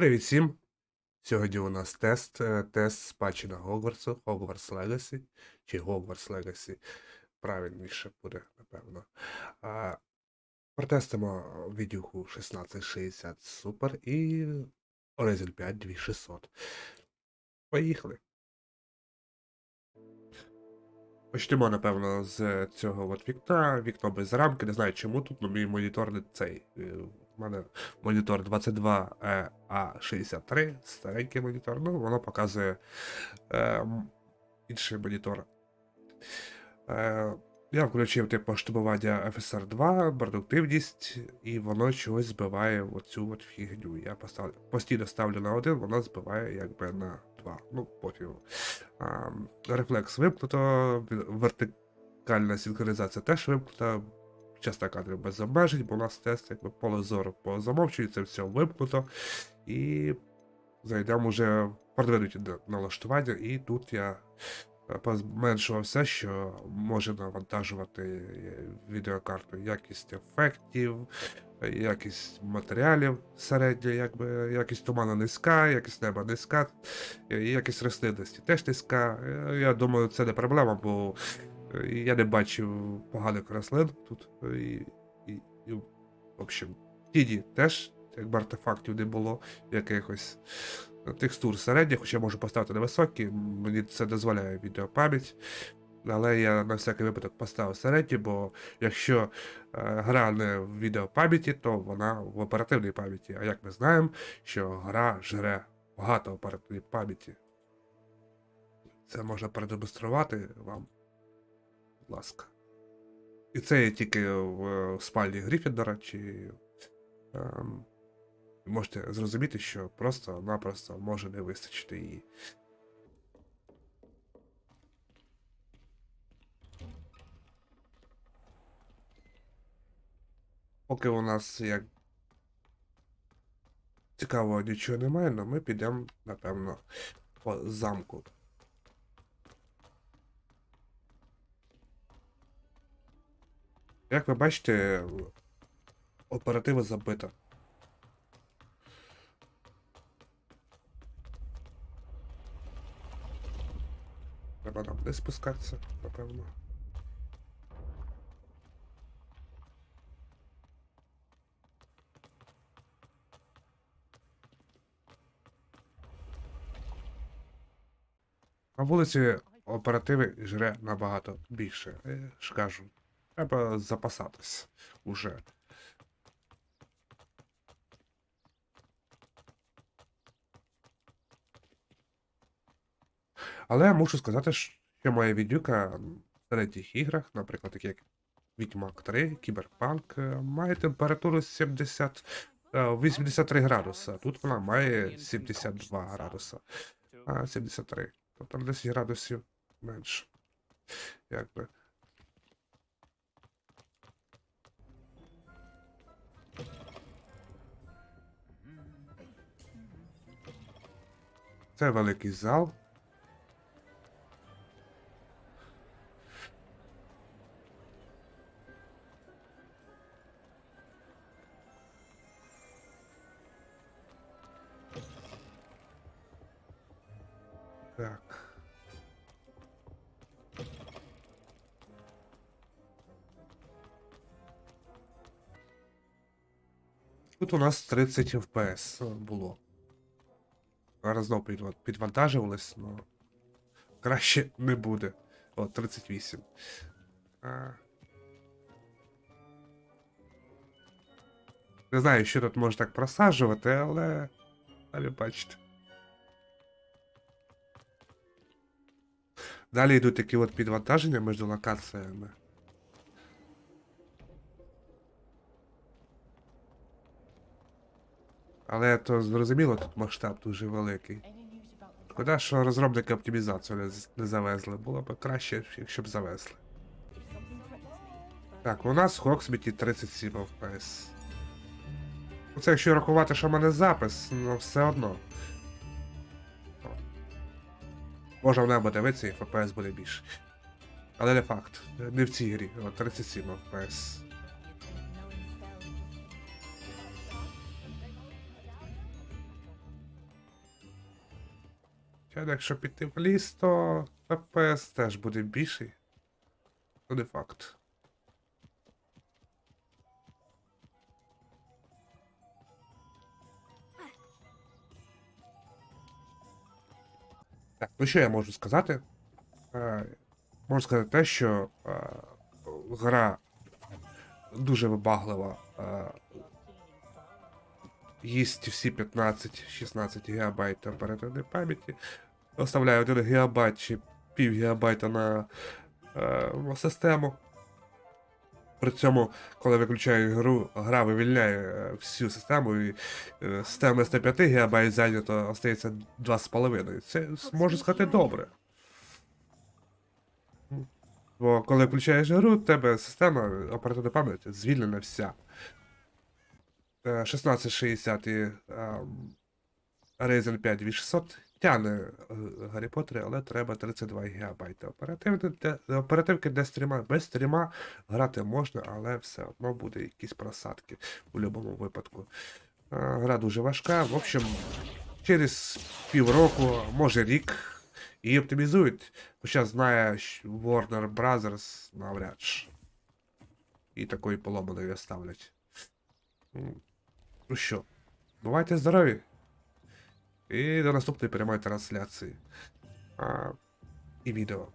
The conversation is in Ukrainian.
Привіт всім! Сьогодні у нас тест, е, тест спадщина Гогвартсу, Hogwarts Legacy, чи Hogwarts Legacy, правильніше буде, напевно. А, протестимо відюху 1660 Super і Ryzen 5 2600. Поїхали! Почнемо, напевно, з цього от вікна. Вікно без рамки, не знаю чому тут, але мій монітор не цей. Е, У мене монітор 22 a 63 старенький монітор, ну воно показує е, інший монітор. Е, я включив типу штабування FSR 2, продуктивність, і воно чогось збиває оцю от фігню. Я постав, постійно ставлю на один, воно збиває якби на 2. Ну, потім. А, рефлекс вимкнуто, вертикальна синхронізація теж вимкнута. Часто кадрів без обмежень, бо у нас тест якби поле зору по замовченню, це все вимкнуто. І зайдемо вже в продвинуті налаштування, і тут я е, позменшував все, що може навантажувати е, відеокарту. Якість ефектів, якість матеріалів середня, якби якість туману низька, якість неба низька, е, якість рослинності теж низька. Я думаю, це не проблема, бо я не бачив поганих рослин тут. І, і, і в общем, тіні теж, якби артефактів не було якихось е, текстур середніх, хоча можу поставити на високі, мені це дозволяє відеопам'ять. Але я на всякий випадок поставив середні, бо якщо е, гра не в відеопам'яті, то вона в оперативній пам'яті. А як ми знаємо, що гра жре багато оперативної пам'яті. Це можна продемонструвати вам. Будь ласка. І це тільки в, е, спальні Гріфіндора, чи. Ем, можете зрозуміти, що просто-напросто може не вистачити її. Поки у нас як цікавого нічого немає, але ми підемо, напевно, по замку. Як ви бачите, оператива забита. Треба нам не спускатися, напевно. На вулиці оперативи жре набагато більше. Я ж кажу. Треба запасатись уже. Але я мушу сказати, що моя відюка в середніх іграх, наприклад, такі як Відьмак 3, Кіберпанк, е, має температуру 70, е, 83 градуса. Тут вона має 72 градуса. А, 73. Тобто 10 градусів менше. Якби. Це великий зал. Так. Тут у нас 30 FPS було. Зараз знову підва- але краще не буде. О, 38. А... Не знаю, що тут можна так просаджувати, але. Самі бачите. Далі йдуть такі от підвантаження між локаціями. Але то зрозуміло, тут масштаб дуже великий. Шкода, що розробники оптимізацію не, завезли. Було б краще, якщо б завезли. Так, у нас в Хоксміті 37 FPS. Це якщо рахувати, що в мене запис, ну все одно. Може в небо дивитися і FPS буде більше. Але не факт. Не в цій грі, О, 37 FPS. Хоча, якщо піти в ліс, то ППС теж буде більший. Ну, не факт. Так, ну що я можу сказати? Е, можу сказати те, що е, гра дуже вибаглива. Е, їсть всі 15-16 ГБ оперативної пам'яті. Оставляє 1 ГБ чи пів гігабайта на е, систему. При цьому, коли виключаю гру, гра вивільняє е, всю систему, і е, система 105 ГБ зайнято остається 2,5. Це можу сказати добре. Бо коли включаєш гру, в тебе система оперативна пам'ять звільнена вся. Е, 1660 і ем, Ryzen 5 2600 тягне е, Гаррі Поттер, але треба 32 ГБ оперативки для, стріма. Без стріма грати можна, але все одно буде якісь просадки у будь-якому випадку. Е, Гра дуже важка. В общем, через півроку, може рік, її оптимізують. Хоча знає Warner Brothers навряд чи. І такої поломаної оставлять. Ну що, бувайте здорові! І до наступної прямої трансляції. А, і відео.